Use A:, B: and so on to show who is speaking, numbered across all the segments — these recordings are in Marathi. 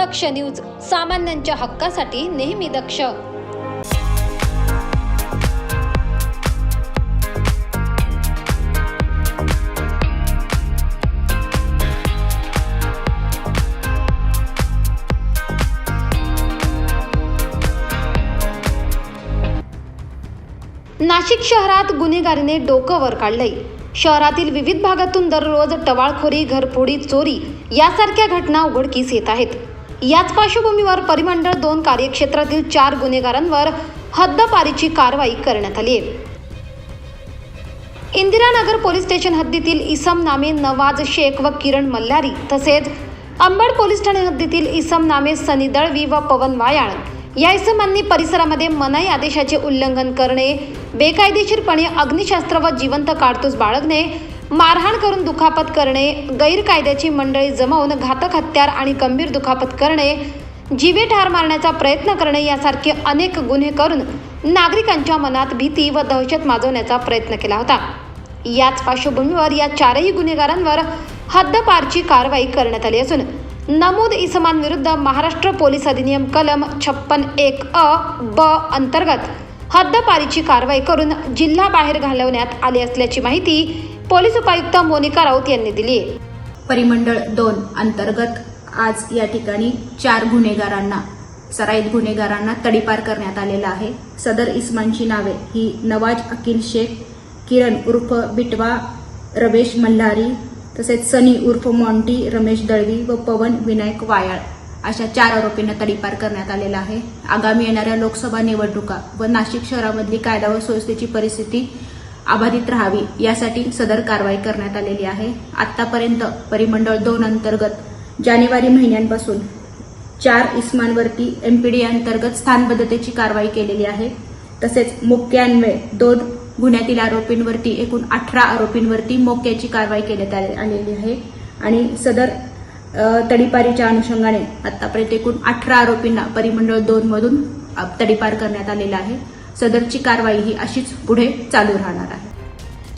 A: दक्ष न्यूज सामान्यांच्या हक्कासाठी नेहमी दक्ष. नाशिक शहरात गुन्हेगारीने डोकं वर काढलंय. शहरातील विविध भागातून दररोज टवाळखोरी घरफोडी चोरी यासारख्या घटना उघडकीस येत आहेत. याच पार्श्वभूमीवर परिमंडळ दोन कार्यक्षेत्रातील चार गुन्हेगारांवर हद्दपारीची कारवाई करण्यात आली आहे. इंदिरानगर पोलीस स्टेशन हद्दीतील इसम नामे नवाज शेख व किरण मल्हारी तसेच अंबड पोलीस ठाणे हद्दीतील इसम नामे सनी दळवी व पवन वायाळ या इसमांनी परिसरामध्ये मनाई आदेशाचे उल्लंघन करणे बेकायदेशीरपणे अग्निशास्त्र व जिवंत कारतूस बाळगणे मारहाण करून दुखापत करणे गैरकायद्याची मंडळी जमवून घातक हत्यार आणि गंभीर दुखापत करणे जीवे ठार मारण्याचा प्रयत्न करणे यासारखे अनेक गुन्हे करून नागरिकांच्या मनात भीती व दहशत माजवण्याचा प्रयत्न केला होता. याच पार्श्वभूमीवर या चारही गुन्हेगारांवर हद्दपारची कारवाई करण्यात आली असून नमूद इसमांविरुद्ध महाराष्ट्र पोलीस अधिनियम कलम छप्पन एक अ ब अंतर्गत हद्दपारीची कारवाई करून जिल्हा बाहेर घालवण्यात आली असल्याची माहिती पोलीस उपायुक्त मोनिका राऊत यांनी दिली.
B: परिमंडळ दोन अंतर्गत आज या ठिकाणी चार गुन्हेगारांना सराईत गुन्हेगारांना तडीपार करण्यात आलेला आहे. सदर इस्मांची नावे ही नवाज अकिल शेख किरण उर्फ बिटवा रमेश मल्हारी तसेच सनी उर्फ मॉन्टी रमेश दळवी व पवन विनायक वायाळ अशा चार आरोपींना तडीपार करण्यात आलेला आहे. आगामी येणाऱ्या लोकसभा निवडणुका व नाशिक शहरामधली कायदा व सुव्यवस्थेची परिस्थिती अबाधित राहावी यासाठी सदर कारवाई करण्यात आलेली आहे. आतापर्यंत परिमंडळ दोन अंतर्गत जानेवारी महिन्यांपासून चार इस्मांवरती एमपीडी अंतर्गत स्थानबद्धतेची कारवाई केलेली आहे. तसेच मोक्यान्वये दोन गुन्ह्यातील आरोपींवरती एकूण अठरा आरोपींवरती मोक्याची कारवाई करण्यात आले- आलेली आहे. आणि सदर तडीपारीच्या अनुषंगाने आतापर्यंत एकूण अठरा आरोपींना परिमंडळ दोन मधून तडीपार करण्यात आलेला आहे. सदरची कारवाई ही अशीच पुढे चालू राहणार आहे.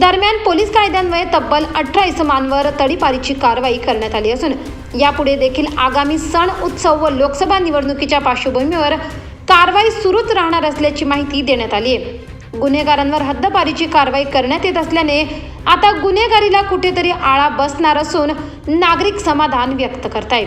A: दरम्यान पोलीस कायद्यान्वये तब्बल अठरा इसमांवर तडीपारीची कारवाई करण्यात आली असून यापुढे देखील आगामी सण उत्सव व लोकसभा निवडणुकीच्या पार्श्वभूमीवर कारवाई सुरूच राहणार असल्याची माहिती देण्यात आली आहे. गुन्हेगारांवर हद्दपारीची कारवाई करण्यात येत असल्याने आता गुन्हेगारीला कुठेतरी आळा बसणार असून नागरिक समाधान व्यक्त करतायत